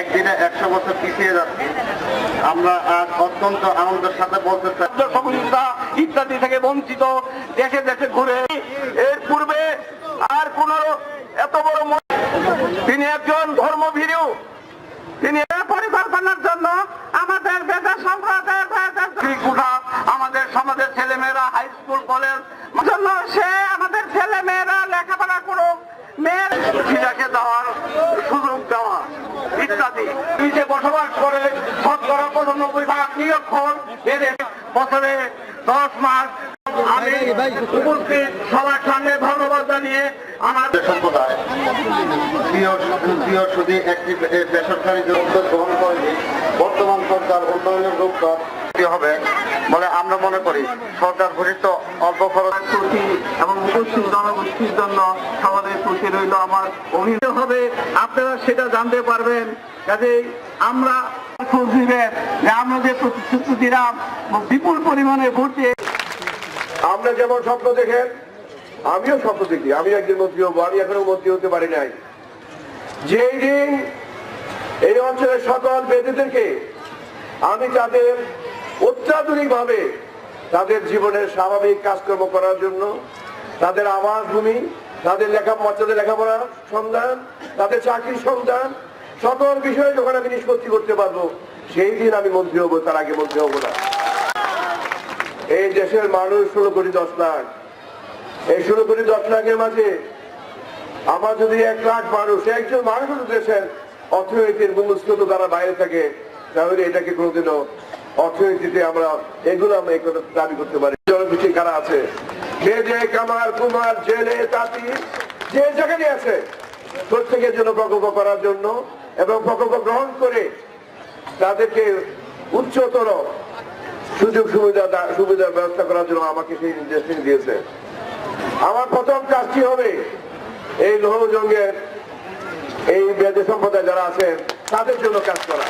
একদিনে একশো বছর পিছিয়ে যাচ্ছি। আমরা আজ অত্যন্ত আনন্দের সাথে বলতে চাই। সহযোগিতা ইত্যাদি থেকে বঞ্চিত দেশে দেশে ঘুরে এর পূর্বে আর কোন এত বড় তিনি একজন ধর্মভীরু। তিনি এর পরিকল্পনার জন্য আমাদের বেদা সম্প্রদায়ের আমাদের সমাজের ছেলেমেয়েরা হাই স্কুল কলেজ জন্য সে আমাদের ছেলে মেয়েরা লেখাপড়া করুক মেয়ের ফিরাকে দেওয়ার ইত্যাদি। নিজে বসবাস করে শতকরা পঁচানব্বই ভাগ নিরক্ষর এদের বছরে দশ মাস আমি উপস্থিত সবার সামনে ধন্যবাদ জানিয়ে সম্প্রদায় প্রিয় শুধু একটি বেসরকারি যে উদ্যোগ গ্রহণ করেনি, বর্তমান সরকার উন্নয়নের রূপকার হবে? বলে আমরা মনে করি সরকার ঘোষিত অল্প খরচ প্রতি এবং উপস্থিত জনগোষ্ঠীর জন্য সমাজের প্রতি রইল আমার অভিযোগ হবে আপনারা সেটা জানতে পারবেন? কাজেই আমরা আমরা যে প্রতিশ্রুতি দিলাম, বিপুল পরিমাণে ভোট আমরা যেমন স্বপ্ন দেখেন, আমিও স্বপ্ন দেখি। আমি একজন মন্ত্রী হব, আমি এখনও মন্ত্রী হতে পারি নাই। যেই দিন এই অঞ্চলের সকল বেদেদেরকে আমি তাদের অত্যাধুনিক ভাবে তাদের জীবনের স্বাভাবিক কাজকর্ম করার জন্য, তাদের আবাস ভূমি, তাদের লেখা, বাচ্চাদের লেখাপড়ার সন্ধান তাদের চাকরির সন্ধান সকল বিষয়ে যখন আমি নিষ্পত্তি করতে পারব, সেই দিন আমি মন্ত্রী হব, তার আগে মন্ত্রী হব না। এই দেশের মানুষ ষোলো কোটি দশ লাখ। এই ষোলো কোটি দশ লাখের মাঝে আমার যদি এক লাখ মানুষ, একজন মানুষ দেশের অর্থনীতির মূল্যস্রোত দ্বারা বাইরে থাকে, তাহলে এটাকে কোনোদিনও অর্থনীতিতে আমরা এগুলো আমরা এই কথা দাবি করতে পারি। জনগোষ্ঠী কারা আছে? যে যে কামার, কুমার, জেলে, তাঁতি, যে যেখানে আছে, প্রত্যেকের জন্য প্রকল্প করার জন্য এবং প্রকল্প গ্রহণ করে তাদেরকে উচ্চতর সুযোগ সুবিধা সুবিধার ব্যবস্থা করার জন্য আমাকে সেই নির্দেশ দিয়েছে। আমার প্রথম কাজটি হবে এই লোহ জঙ্গের এই বেদে সম্প্রদায় যারা আছেন, তাদের জন্য কাজ করা।